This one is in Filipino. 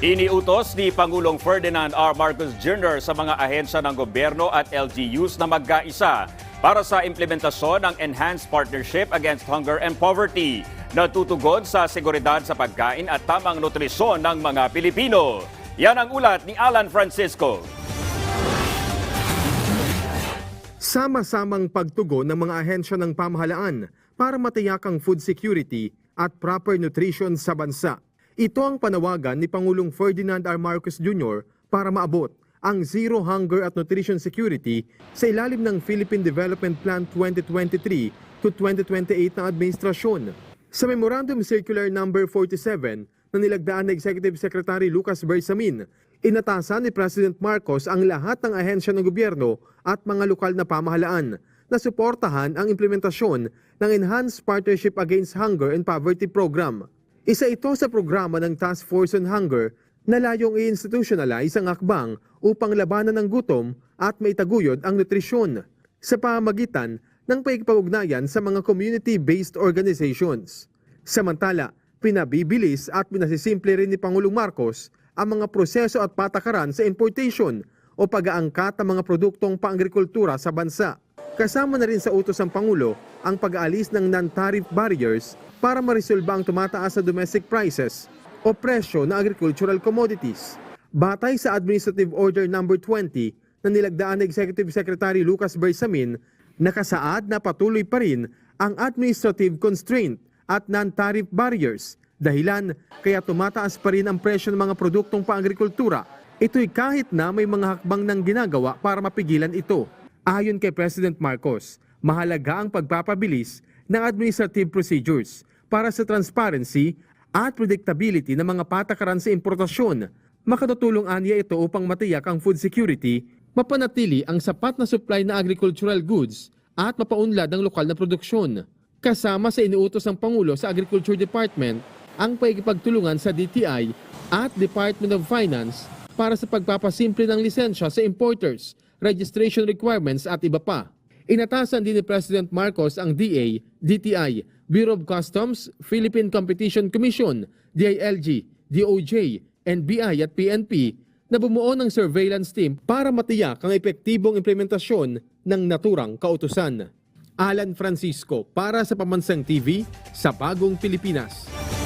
Iniutos ni Pangulong Ferdinand R. Marcos Jr. sa mga ahensya ng gobyerno at LGUs na magkaisa para sa implementasyon ng Enhanced Partnership Against Hunger and Poverty na tutugon sa seguridad sa pagkain at tamang nutrisyon ng mga Pilipino. Yan ang ulat ni Alan Francisco. Sama-samang pagtugon ng mga ahensya ng pamahalaan para matiyak ang food security at proper nutrition sa bansa. Ito ang panawagan ni Pangulong Ferdinand R. Marcos Jr. para maabot ang Zero Hunger at Nutrition Security sa ilalim ng Philippine Development Plan 2023 to 2028 ng administrasyon. Sa Memorandum Circular Number 47 na nilagdaan ni Executive Secretary Lucas Bersamin, inatasan ni President Marcos ang lahat ng ahensya ng gobyerno at mga lokal na pamahalaan na suportahan ang implementasyon ng Enhanced Partnership Against Hunger and Poverty Program. Isa ito sa programa ng Task Force on Hunger na layong i-institutionalize ang akbang upang labanan ng gutom at maitaguyod ang nutrisyon sa pamagitan ng paikipag-ugnayan sa mga community-based organizations. Samantala, pinabibilis at pinasisimple rin ni Pangulong Marcos ang mga proseso at patakaran sa importation o pag-aangkat ng mga produktong paangrikultura sa bansa. Kasama na rin sa utos ng Pangulo ang pag-aalis ng non-tariff barriers para maresolba ang tumataas na domestic prices o presyo ng agricultural commodities. Batay sa Administrative Order No. 20 na nilagdaan ni Executive Secretary Lucas Bersamin, nakasaad na patuloy pa rin ang administrative constraint at non-tariff barriers dahilan kaya tumataas pa rin ang presyo ng mga produktong paangrikultura. Ito'y kahit na may mga hakbang ng ginagawa para mapigilan ito. Ayon kay President Marcos, mahalaga ang pagpapabilis ng administrative procedures para sa transparency at predictability ng mga patakaran sa importasyon. Makatutulong aniya ito upang matiyak ang food security, mapanatili ang sapat na supply na agricultural goods at mapaunlad ang lokal na produksyon. Kasama sa inuutos ng Pangulo sa Agriculture Department ang paikipagtulungan sa DTI at Department of Finance para sa pagpapasimple ng lisensya sa importers, registration requirements at iba pa. Inatasan din ni President Marcos ang DA, DTI, Bureau of Customs, Philippine Competition Commission, DILG, DOJ, NBI at PNP na bumuo ng surveillance team para matiyak ang epektibong implementasyon ng naturang kautusan. Alan Francisco para sa Pamansang TV sa Bagong Pilipinas.